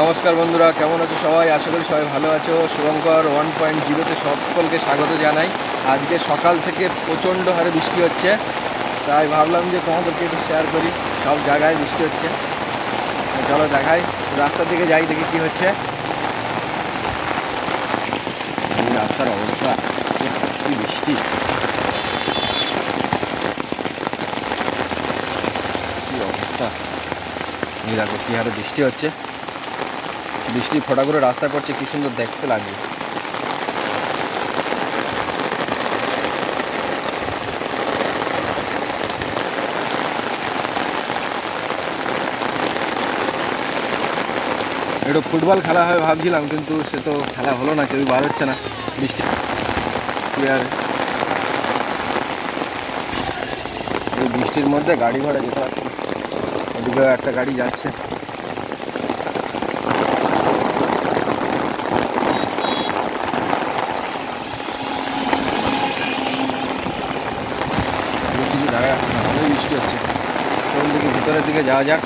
নমস্কার বন্ধুরা, কেমন আছো সবাই? আশা করি সবাই ভালো আছো। শুভঙ্কর ওয়ান পয়েন্ট জিরোতে সকলকে স্বাগত জানাই। আজকে সকাল থেকে প্রচণ্ড হারে বৃষ্টি হচ্ছে। তাই ভাবলাম যে তোমাদেরকে একটু শেয়ার করি। সব জায়গায় বৃষ্টি হচ্ছে। চলো দেখাই। রাস্তার দিকে যাই, দেখি কি হচ্ছে। রাস্তার অবস্থা বৃষ্টি। কি অবস্থা। এই দেখো কি হারে বৃষ্টি হচ্ছে। বৃষ্টি ফোটা করে রাস্তা করছে, কি সুন্দর দেখতে লাগবে একটু ফুটবল খেলা হয় ভাবছিলাম, কিন্তু সে তো খেলা হলো না কেউ বার হচ্ছে না বৃষ্টি। আর বৃষ্টির মধ্যে গাড়ি ঘোড়া যেতে পারছে একটা গাড়ি যাচ্ছে। দেখা যাচ্ছে না, ভালোই বৃষ্টি হচ্ছে। কোন দিকে ভিতরের দিকে যাওয়া যাক।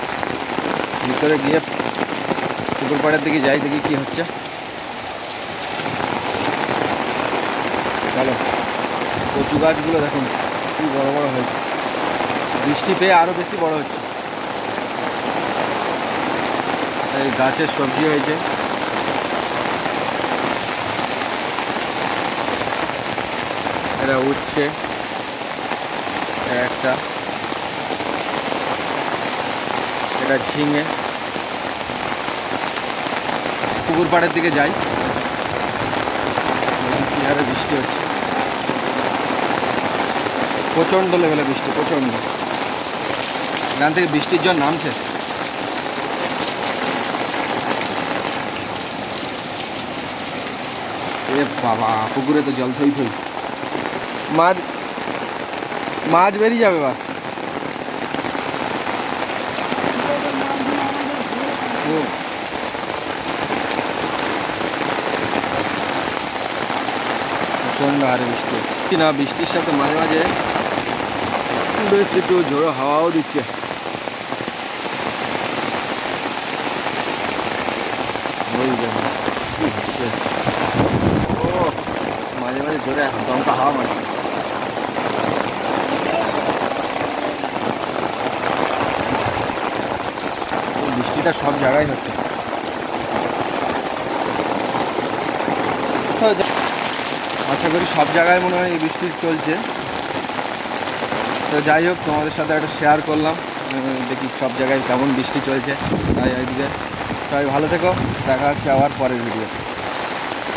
ভিতরে গিয়ে পুকুর পাড়ের দিকে যাই, দেখি কি হচ্ছে। চলো, কচু গাছগুলো দেখুন, কি বড় বড় হয়েছে। বৃষ্টি পেয়ে আরও বেশি বড় হচ্ছে। এই গাছের সবজি হয়েছে। এটা উঠছে একটা। এটা ঝিঙে। পুকুর পাড়ের দিকে যাই। কি হারে বৃষ্টি হচ্ছে। প্রচণ্ড লেভেলে বৃষ্টি, প্রচণ্ড। এখান থেকে বৃষ্টির জল নামছে। এ বাবা, পুকুরে তো জল থই থই। মাছ মাছ বেরিয়ে যাবে বা। প্রচণ্ড হারে বৃষ্টি কি না, বৃষ্টির সাথে মাঝে মাঝে বেশ একটু ঝোড়ো হাওয়াও দিচ্ছে। মাঝে মাঝে জোরে দমকা হাওয়া মারছে। বৃষ্টিটা সব জায়গায় হচ্ছে। আশা করি সব জায়গায় মনে হয় এই বৃষ্টি চলছে। তো যাই হোক, তোমাদের সাথে একটা শেয়ার করলাম। দেখি সব জায়গায় কেমন বৃষ্টি চলছে। তাই এইদিকে সবাই ভালো থেকো। দেখা হচ্ছে আবার পরের ভিডিও